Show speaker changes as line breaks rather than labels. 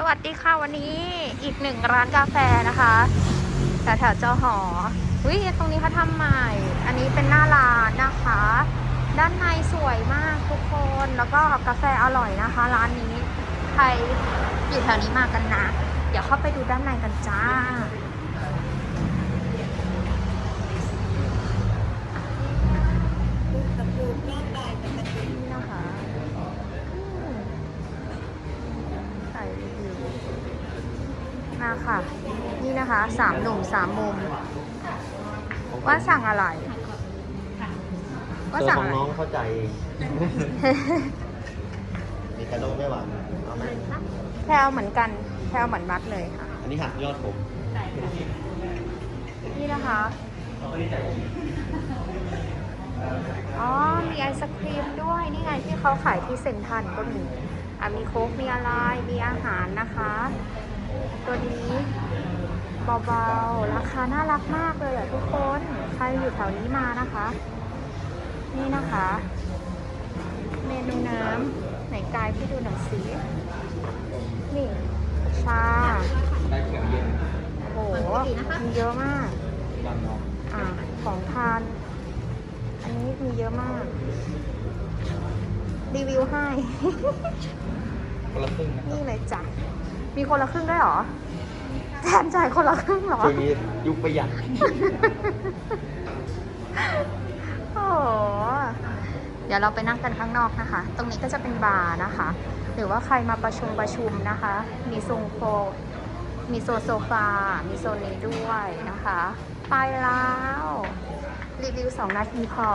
สวัสดีค่ะวันนี้อีกหนึ่งร้านกาแฟนะคะแถวแถวเจ้าหอวิตรงนี้เขาทำใหม่ อันนี้เป็นหน้าร้านนะคะ ด้านในสวยมากทุกคนแล้วก็กาแฟอร่อยนะคะ ร้านนี้ใครอยู่แถวนี้มากันนะ เดี๋ยวเข้าไปดูด้านในกันจ้า นี่นะคะอืมใส่รีวิว มาค่ะ นี่นะคะสามหนุ่มสามมุม ว่าสั่งอะไร ว่า
ส่วน
สั่ง
ของ
อะไร
น้องเข้าใจเองมีกระโดงไม่หวานเอาไหม
แพลวเหมือนกันแพลวเหมือนมัดเลยค่ะ
อันนี้หักยอดผม
นี่นะคะอ๋อ มีไอศครีมด้วย นี่ไงที่เขาขายที่เซ็นทรัลก็มี อะ มีโค้ก มีอะไร มีอาหารนะคะ ตัวนี้เบาๆ ราคาน่ารักมากเลยอะทุกคน ใครอยู่แถวนี้มานะคะ นี่นะคะ เมนูน้ำไหนกายพี่ดูหนังสีนี่ชา
ได้เขียวเย็น
โอ้โหมีเยอะมาก
บางน้อง
อ่าของทาน อันนี้มีเยอะมาก รีวิวให้
คนละครึ่งนะ
นี่เลยจ้ะ มีคนละครึ่งด้วยเหรอแทนจ่ายคนละครึ่งเหรอ
ช่วงนี้ยุคประหยัด
โอ้โหเดี๋ยวเราไปนั่งกันข้างนอกนะคะ ตรงนี้ก็จะเป็นบาร์นะคะ หรือว่าใครมาประชุมประชุมนะคะ มีโซนโฟมีโซนโซฟา มีโซนนี้ด้วยนะคะ ไปแล้ว รีวิวสองนาทีพอ